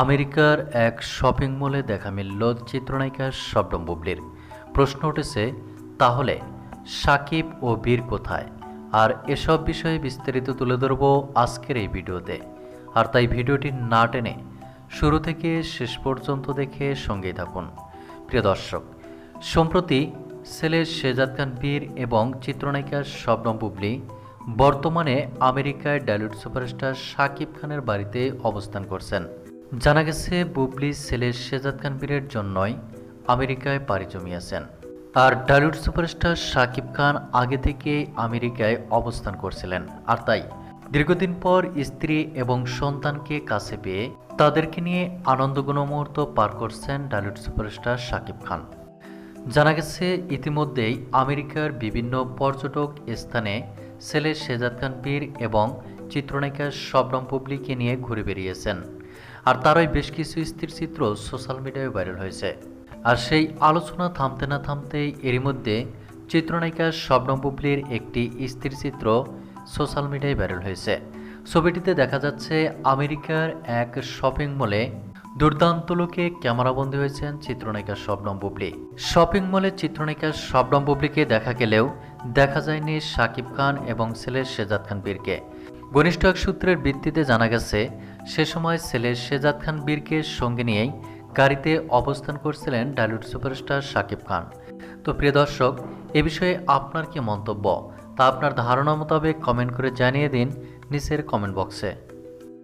আমেরিকার এক শপিং মলে দেখা মিলল চিত্রনায়িকা শবনম বুবলির। প্রশ্ন উঠেছে, তাহলে সাকিব ও বীর কোথায়? আর এসব বিষয়ে বিস্তারিত তুলে ধরব আজকের এই ভিডিওতে। আর তাই ভিডিওটি না টেনে শুরু থেকে শেষ পর্যন্ত দেখে সঙ্গেই থাকুন। প্রিয় দর্শক, সম্প্রতি ছেলে শেজাদ খান বীর এবং চিত্রনায়িকা শবনম বুবলি বর্তমানে আমেরিকায় ডালিউড সুপারস্টার শাকিব খানের বাড়িতে অবস্থান করছেন। জানা গেছে, বুবলি ছেলে শেজাদ খান বীরের জন্যই আমেরিকায় পাড়ি জমিয়েছেন। আর ডালিউড সুপারস্টার শাকিব খান আগে থেকেই আমেরিকায় অবস্থান করছিলেন। আর তাই, দীর্ঘদিন পর স্ত্রী এবং সন্তানকে কাছে পেয়ে তাদেরকে নিয়ে আনন্দগুণ মুহূর্ত পার করছেন ডালিউড সুপারস্টার শাকিব খান। জানা গেছে, ইতিমধ্যেই আমেরিকার বিভিন্ন পর্যটক স্থানে ছেলে শেজাদ খান বীর এবং চিত্রনায়িকা শবনম পুবলিকে নিয়ে ঘুরে বেরিয়েছেন আর তারই বেশ কিছু স্থিরচিত্র সোশ্যাল মিডিয়ায় ভাইরাল হয়েছে। আর সেই আলোচনা থামতে না থামতেই এরই মধ্যে চিত্রনায়িকা শবনম বুবলির একটি স্থিরচিত্র সোশ্যাল মিডিয়ায় ভাইরাল হয়েছে। ছবিটিতে দেখা যাচ্ছে আমেরিকার এক শপিং মলে দুর্দান্ত লোকে ক্যামেরাবন্দি হয়েছেন চিত্রনায়িকা শবনম বুবলি শপিং মলে চিত্রনায়িকা শবনম বুবলিকে দেখা গেলেও দেখা যায়নি শাকিব খান এবং ছেলে শেজাদ খান বীরকে। ঘনিষ্ঠ এক সূত্রের ভিত্তিতে জানা গেছে, সে সময় ছেলে শেজাদ খান বীরকে সঙ্গে নিয়েই গাড়িতে অবস্থান করছিলেন ডালিউড সুপারস্টার শাকিব খান। তো প্রিয় দর্শক, এ বিষয়ে আপনার কি মন্তব্য? তা আপনার ধারণা মোতাবেক কমেন্ট করে জানিয়ে দিন নিচের কমেন্ট বক্সে।